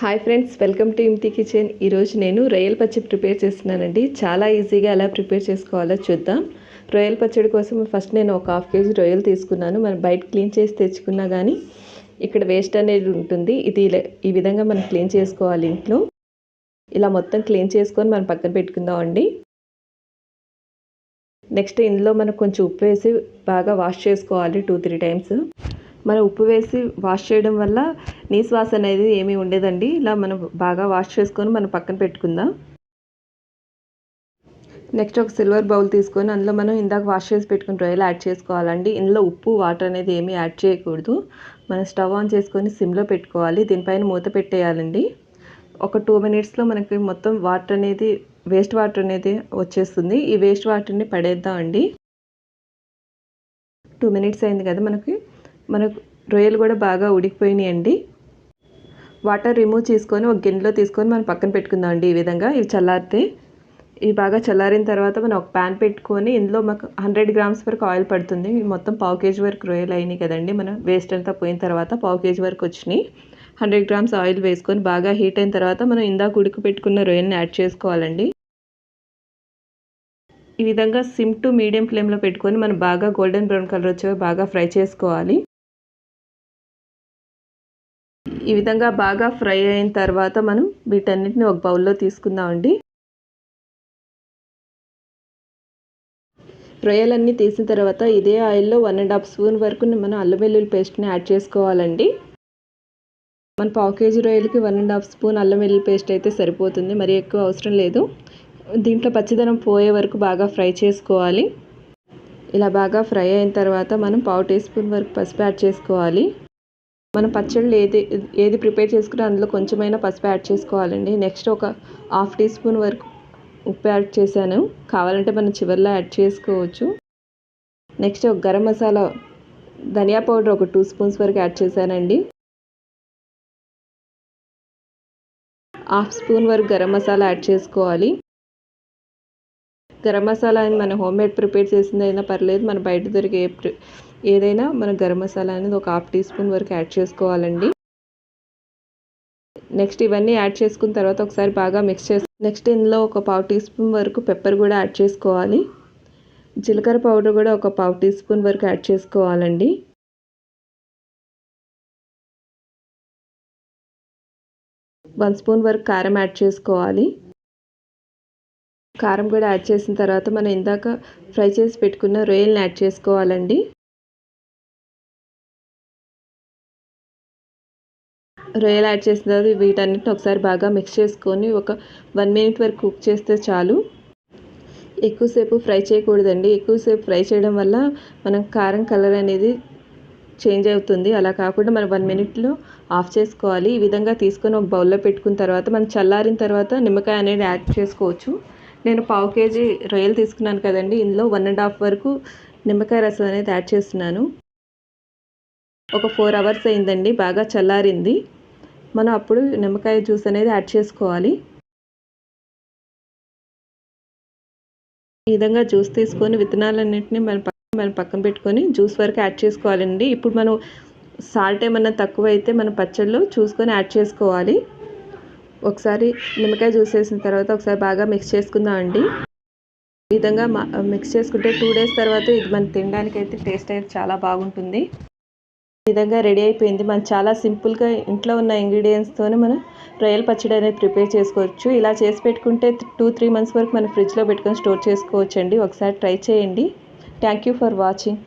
Hi friends welcome to Imti kitchen ఈరోజు నేను రొయ్యల పచ్చడి ప్రిపేర్ చేస్తున్నానండి. చాలా ఈజీగా ఎలా ప్రిపేర్ చేసుకోవాలో చూద్దాం. రొయ్యల పచ్చడి కోసం ఫస్ట్ నేను ఒక హాఫ్ కేజీ రొయ్యలు తీసుకున్నాను. మనం బయట క్లీన్ చేసి తెచ్చుకున్నా కానీ ఇక్కడ వేస్ట్ అనేది ఉంటుంది. ఇది ఈ విధంగా మనం క్లీన్ చేసుకోవాలి ఇంట్లో. ఇలా మొత్తం క్లీన్ చేసుకొని మనం పక్కన పెట్టుకుందాం అండి. నెక్స్ట్ ఇందులో మనం కొంచెం ఉప్పు వేసి బాగా వాష్ చేసుకోవాలి టూ త్రీ టైమ్స్. మనం ఉప్పు వేసి వాష్ చేయడం వల్ల నీశ్వాస వాసన అనేది ఏమీ ఉండేదండి. ఇలా మనం బాగా వాష్ చేసుకొని మనం పక్కన పెట్టుకుందాం. నెక్స్ట్ ఒక సిల్వర్ బౌల్ తీసుకొని అందులో మనం ఇందాక వాష్ చేసి పెట్టుకుని రొయ్యలు యాడ్ చేసుకోవాలండి. ఇందులో ఉప్పు వాటర్ అనేది ఏమీ యాడ్ చేయకూడదు. మనం స్టవ్ ఆన్ చేసుకొని సిమ్లో పెట్టుకోవాలి. దీనిపైన మూత పెట్టేయాలండి. ఒక టూ మినిట్స్లో మనకి మొత్తం వాటర్ అనేది వేస్ట్ వాటర్ అనేది వచ్చేస్తుంది. ఈ వేస్ట్ వాటర్ని పడేద్దాం అండి టూ మినిట్స్ అయింది కదా మనకి. మనకు రొయ్యలు కూడా బాగా ఉడికిపోయినాయి అండి వాటర్ రిమూవ్ చేసుకొని ఒక గిన్నెలో తీసుకొని మనం పక్కన పెట్టుకుందాం అండి ఈ విధంగా. ఇవి చల్లారితే ఇవి బాగా చల్లారిన తర్వాత మనం ఒక ప్యాన్ పెట్టుకొని ఇందులో మాకు హండ్రెడ్ గ్రామ్స్ వరకు ఆయిల్ పడుతుంది. ఇవి మొత్తం పావు కేజీ వరకు రొయ్యలు అయినాయి కదండి. మనం వేస్ట్ అంతా పోయిన తర్వాత పావు కేజీ వరకు వచ్చినాయి. హండ్రెడ్ గ్రామ్స్ ఆయిల్ వేసుకొని బాగా హీట్ అయిన తర్వాత మనం ఇందాక ఉడికి పెట్టుకున్న రొయ్యల్ని యాడ్ చేసుకోవాలండి. ఈ విధంగా సిమ్ టు మీడియం ఫ్లేమ్లో పెట్టుకొని మనం బాగా గోల్డెన్ బ్రౌన్ కలర్ వచ్చే బాగా ఫ్రై చేసుకోవాలి. ఈ విధంగా బాగా ఫ్రై అయిన తర్వాత మనం వీటన్నిటిని ఒక బౌల్లో తీసుకుందామండి. రొయ్యలన్నీ తీసిన తర్వాత ఇదే ఆయిల్లో వన్ అండ్ హాఫ్ స్పూన్ వరకు మనం అల్లం వెల్లుల్లి పేస్ట్ని యాడ్ చేసుకోవాలండి. మన పావు కేజీ రొయ్యలకి వన్ అండ్ హాఫ్ స్పూన్ అల్లం వెల్లుల్లి పేస్ట్ అయితే సరిపోతుంది మరి ఎక్కువ అవసరం లేదు. దీంట్లో పచ్చిదనం పోయే వరకు బాగా ఫ్రై చేసుకోవాలి. ఇలా బాగా ఫ్రై అయిన తర్వాత మనం పావు టీ స్పూన్ వరకు పసుపు యాడ్ చేసుకోవాలి. మనం పచ్చళ్ళు ఏది ఏది ప్రిపేర్ చేసుకున్నా అందులో కొంచెమైనా పసుపు యాడ్ చేసుకోవాలండి. నెక్స్ట్ ఒక హాఫ్ టీ స్పూన్ వరకు ఉప్పు యాడ్ చేశాను. కావాలంటే మనం చివరిలో యాడ్ చేసుకోవచ్చు. నెక్స్ట్ ఒక గరం మసాలా ధనియా పౌడర్ ఒక టూ స్పూన్స్ వరకు యాడ్ చేశానండి. హాఫ్ స్పూన్ వరకు గరం మసాలా యాడ్ చేసుకోవాలి. గరం మసాలా అని మనం హోమ్ మేడ్ ప్రిపేర్ చేసింది అయినా పర్లేదు మన బయట దొరికే ఏదైనా మన గరం మసాలా అనేది ఒక హాఫ్ టీ స్పూన్ వరకు యాడ్ చేసుకోవాలండి. నెక్స్ట్ ఇవన్నీ యాడ్ చేసుకున్న తర్వాత ఒకసారి బాగా మిక్స్ చేసి నెక్స్ట్ ఇందులో ఒక పావు టీ స్పూన్ వరకు పెప్పర్ కూడా యాడ్ చేసుకోవాలి. జీలకర్ర పౌడర్ కూడా ఒక పావు టీ స్పూన్ వరకు యాడ్ చేసుకోవాలండి. వన్ స్పూన్ వరకు కారం యాడ్ చేసుకోవాలి. కారం కూడా యాడ్ చేసిన తర్వాత మనం ఇందాక ఫ్రై చేసి పెట్టుకున్న రొయ్యల్ని యాడ్ చేసుకోవాలండి. రొయ్యలు యాడ్ చేసిన తర్వాత వీటన్నిటిని ఒకసారి బాగా మిక్స్ చేసుకొని ఒక వన్ మినిట్ వరకు కుక్ చేస్తే చాలు. ఎక్కువసేపు ఫ్రై చేయకూడదండి. ఎక్కువసేపు ఫ్రై చేయడం వల్ల మనం కారం కలర్ అనేది చేంజ్ అవుతుంది. అలా కాకుండా మనం వన్ మినిట్లో ఆఫ్ చేసుకోవాలి. ఈ విధంగా తీసుకొని ఒక బౌల్లో పెట్టుకున్న తర్వాత మనం చల్లారిన తర్వాత నిమ్మకాయ అనేది యాడ్ చేసుకోవచ్చు. నేను పావు కేజీ రొయ్యలు తీసుకున్నాను కదండి. ఇందులో వన్ అండ్ హాఫ్ వరకు నిమ్మకాయ రసం అనేది యాడ్ చేస్తున్నాను. ఒక ఫోర్ అవర్స్ అయిందండి బాగా చల్లారింది. మనం అప్పుడు నిమ్మకాయ జ్యూస్ అనేది యాడ్ చేసుకోవాలి. ఈ విధంగా జ్యూస్ తీసుకొని విత్తనాలన్నింటినీ మనం మనం పక్కన పెట్టుకొని జ్యూస్ వరకు యాడ్ చేసుకోవాలండి. ఇప్పుడు మనం సాల్ట్ ఏమన్నా తక్కువ అయితే మనం పచ్చళ్ళు చూసుకొని యాడ్ చేసుకోవాలి. ఒకసారి నిమ్మకాయ జ్యూస్ వేసిన తర్వాత ఒకసారి బాగా మిక్స్ చేసుకుందాం అండి ఈ విధంగా మిక్స్ చేసుకుంటే టూ డేస్ తర్వాత ఇది మనం తినడానికి అయితే టేస్ట్ అయితే చాలా బాగుంటుంది. ఈ విధంగా రెడీ అయిపోయింది. మనం చాలా సింపుల్గా ఇంట్లో ఉన్న ఇంగ్రీడియంట్స్తోనే మనం రొయ్యల పచ్చడి అనేది ప్రిపేర్ చేసుకోవచ్చు. ఇలా చేసి పెట్టుకుంటే టూ త్రీ మంత్స్ వరకు మనం ఫ్రిడ్జ్లో పెట్టుకొని స్టోర్ చేసుకోవచ్చు అండి ఒకసారి ట్రై చేయండి. Thank you for watching